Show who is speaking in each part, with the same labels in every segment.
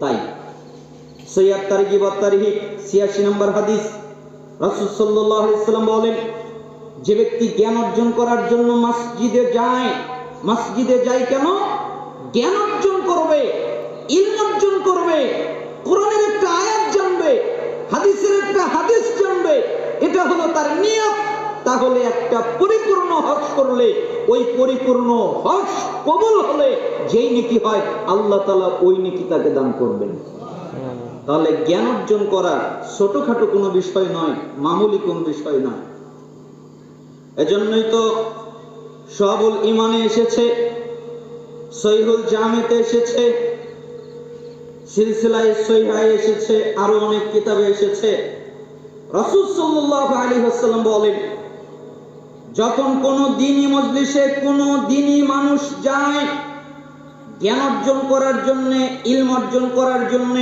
Speaker 1: তাই। সৈয়াদ তারিকি বা তারিহি ছিয়াশি নম্বর হাদিস, রাসুল সাল্লাহ ইসলাম বলেন, যে ব্যক্তি জ্ঞান অর্জন করার জন্য মসজিদে যায় মসজিদে যায় কেন? জ্ঞান অর্জন করবে, ইলম অর্জন করবে, কোরআনের একটা আয়াত জানবে, হাদিসের একটা হাদিস জানবে, এটা হলো তার নিয়ত। তাহলে একটা পরিপূর্ণ হজ করলে ওই পরিপূর্ণ হজ কবুল হলে যেই নেকি হয়, আল্লাহ তালা ওই নেকি তাকে দান করবেন। তাহলে জ্ঞান অর্জন করা ছোটখাটো কোনো বিষয় নয়, মামুলি কোনো বিষয় নয়। এজন্যই তো সবুল ইমানে এসেছে সহিহুল জামেতে এসেছে, সিলসিলায় সহিহায় এসেছে, আরও অনেক কিতাবে এসেছে। রাসূল সাল্লাল্লাহু আলাইহি ওয়াসাল্লাম বলেন যখন কোনো দিনই মজলিসে কোনো দিনই মানুষ যায়, জ্ঞান অর্জন করার জন্য, ইলম অর্জন করার জন্য,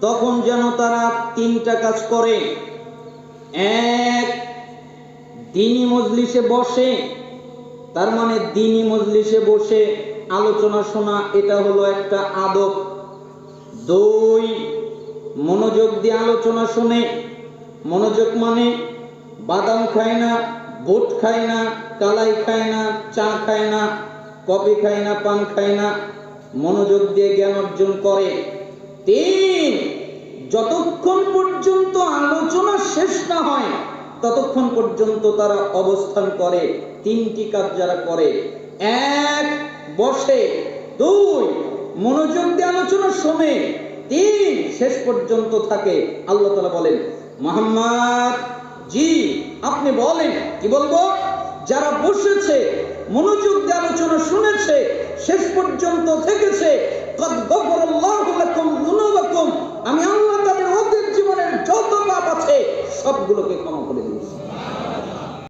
Speaker 1: তখন যেন তারা তিনটা কাজ করে। এক, দিনই মজলিসে বসে, তার মানে দিনই মজলিসে বসে আলোচনা শোনা, এটা হলো একটা আদব। দুই, মনোযোগ দিয়ে আলোচনা শুনে, মনোযোগ মানে বাদাম খায় না বুট খায় না, কালাই খায় না, চা খায় না, কফি খায় না, পান খায় না, মনোযোগ দিয়ে জ্ঞান অর্জন করে। তিন, যতক্ষণ পর্যন্ত আলোচনা শেষ না হয়, ততক্ষণ পর্যন্ত তারা অবস্থান করে, তিনটি কাজ যারা করে। এক, বসে। দুই, মনোযোগ দিয়ে আলোচনা শোনে। তিন, শেষ পর্যন্ত থাকে। আল্লাহ তালা বলেন, মোহাম্মদ জি, আপনি বলেন, কি বলব? যারা বসেছে, মনোযোগ দিয়ে আলোচনা শুনেছে, শেষ পর্যন্ত থেকেছে আমি আল্লাহ তাদের অতীত জীবনের যত পাপ আছে, সবগুলোকে ক্ষমা করে দিয়েছি।